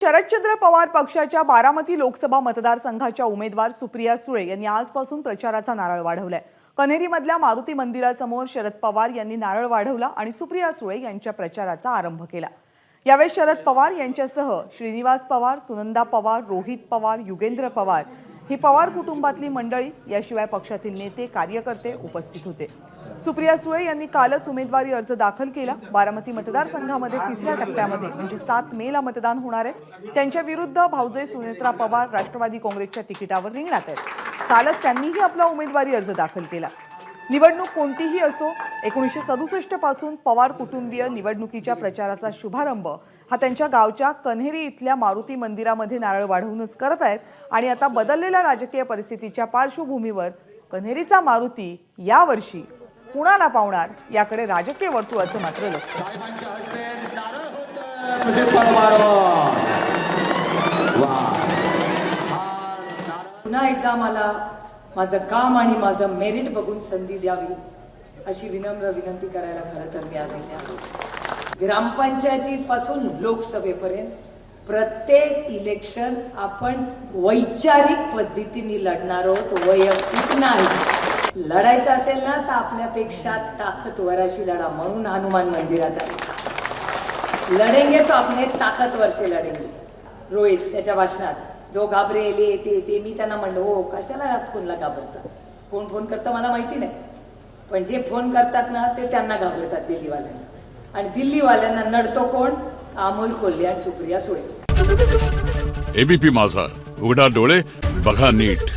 शरदचंद्र पवार पक्षाच्या बारामती लोकसभा मतदारसंघाच्या उमेदवार सुप्रिया सुळे यांनी आजपासून प्रचाराचा नारळ वाढवलाय. कन्हेरीमधल्या मारुती मंदिरासमोर शरद पवार यांनी नारळ वाढवला आणि सुप्रिया सुळे यांच्या प्रचाराचा आरंभ केला. यावेळी शरद पवार यांच्यासह श्रीनिवास पवार सुनंदा पवार रोहित पवार युगेंद्र पवार ही पवार कुटुंबातली मंडळी याशिवाय पक्षातील नेते कार्यकर्ते उपस्थित होते. सुप्रिया सुळे यांनी कालच उमेदवारी अर्ज दाखल केला. बारामती मतदारसंघामध्ये तिसऱ्या टप्प्यामध्ये म्हणजे सात मेला मतदान होणार आहे. त्यांच्या विरुद्ध भाऊजय सुनेत्रा पवार राष्ट्रवादी काँग्रेसच्या तिकिटावर रिंगणात आहेत. कालच त्यांनीही आपला उमेदवारी अर्ज दाखल केला. निवडणूक कोणतीही असो एकोणीसशे सदुसष्टपासून पवार कुटुंबीय निवडणुकीच्या प्रचाराचा शुभारंभ हा त्यांच्या गावच्या कन्हेरी इथल्या मारुती मंदिरामध्ये नारळ वाढवूनच करत आहेत आणि आता बदललेल्या राजकीय परिस्थितीच्या पार्श्वभूमीवर कन्हेरीचा मारुती यावर्षी कुणाला पावणार याकडे राजकीय वर्तुळाचं मात्र लक्ष. पुन्हा एकदा मला माझं काम आणि माझं मेरिट बघून संधी द्यावी अशी विनम्र विनंती करायला खरं तर मी आज इथे आलो. ग्रामपंचायतीपासून लोकसभेपर्यंत प्रत्येक इलेक्शन आपण वैचारिक पद्धतीने लढणार आहोत वैयक्तिक नाही. लढायचं असेल ना तर आपल्यापेक्षा ताकदवराशी लढा म्हणून हनुमान मंदिरात आहे. लढेंगे तो आपले ताकदवर से लढेंगे. रोहित त्याच्या भाषणात जो घाबरेल येते ते मी त्यांना म्हणलं हो कशाला फोनला घाबरतात कोण फोन करतं मला माहिती नाही. पण जे फोन करतात ना ते त्यांना घाबरतात दिल्लीवाल्यांना. आणि दिल्लीवाल्यांना नडतो कोण? अमोल कोल्हे आणि सुप्रिया सुळे. एबीपी माझा. उघडा डोळे बघा नीट.